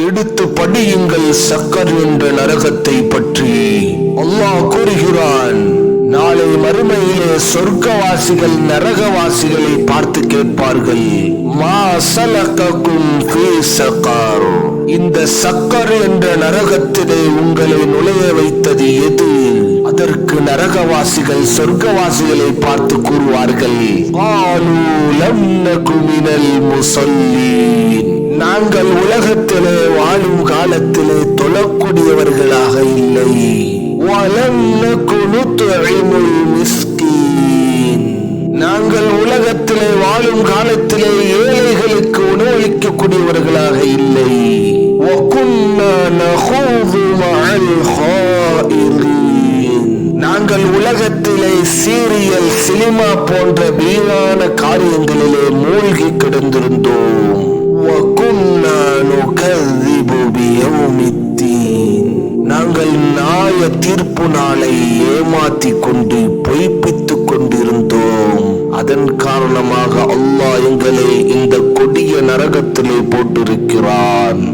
எடுத்து படியுங்கள் சக்கர் என்ற நரகத்தை பற்றி. அல்லாஹ் கூறுகிறான் நாளை மறுமையிலே சொர்க்கவாசிகள் நரகவாசிகளை பார்த்து கேட்பார்கள். மா சலக்கும் இந்த சக்கர் என்ற நரகத்திலே உங்களை நுழைய வைத்தது எது? அதற்கு நரகவாசிகள் சொர்க்கவாசிகளை பார்த்து கூறுவார்கள். நாங்கள் காலத்திலே தொழக்கூடியவர்களாக இல்லை. நாங்கள் உலகத்திலே வாழும் காலத்திலே ஏழைகளுக்கு உணவளிக்கக்கூடியவர்களாக இல்லை. நாங்கள் உலகத்திலே சீரியல் சினிமா போன்ற வீணான காரியங்களை நாங்கள் நாய தீர்ப்பு நாளை ஏமாத்திக் கொண்டு பொய்ப்பித்துக் கொண்டிருந்தோம். அதன் காரணமாக அல்லாஹ் எங்களை இந்த கொடிய நரகத்திலே போட்டிருக்கிறான்.